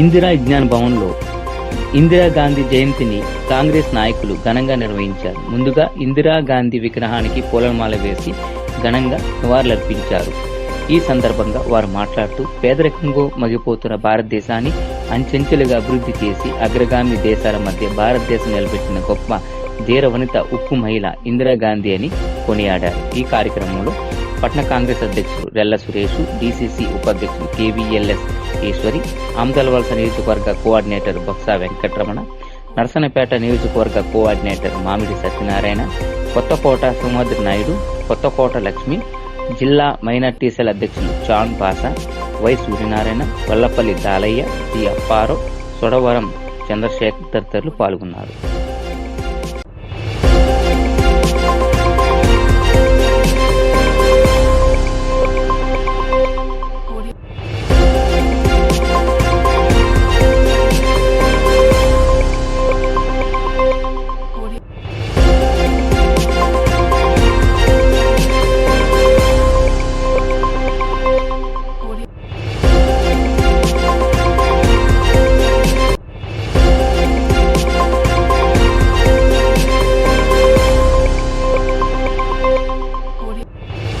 ఇందిరా విజ్ఞాన భవన్లో ఇందిరాగాంధీ జయంతిని కాంగ్రెస్ నాయకులు ఘనంగా నిర్వహించారు. ముందుగా ఇందిరాగాంధీ విగ్రహానికి పూలమాల వేసి ఘనంగా నివాళులర్పించారు. ఈ సందర్భంగా వారు మాట్లాడుతూ పేదరికంగా మగిపోతున్న భారతదేశాన్ని అంచెంచెలుగా అభివృద్ధి చేసి అగ్రగామి దేశాల మధ్య భారతదేశం నిలబెట్టిన గొప్ప ధీర వనిత ఉక్కు మహిళ ఇందిరాగాంధీ అని కొనియాడారు. ఈ కార్యక్రమంలో పట్న కాంగ్రెస్ అధ్యక్షుడు రెల్ల సురేష్ డీసీసీ ఉపాధ్యక్షుడు కేవీఎల్ఎస్ ఈశ్వరి అమదలవలస నియోజకవర్గ కోఆర్డినేటర్ బొత్స వెంకటరమణ నరసనపేట నియోజకవర్గ కోఆర్డినేటర్ మామిడి సత్యనారాయణ కొత్తకోట సుమద్రి నాయుడు కొత్తకోట లక్ష్మి జిల్లా మైనార్టీ సెల్ అధ్యక్షులు చాన్ బాసా వై సూర్యనారాయణ వల్లపల్లి దాలయ్య సి అప్పారో సొడవరం చంద్రశేఖర్ తదితరులు పాల్గొన్నారు.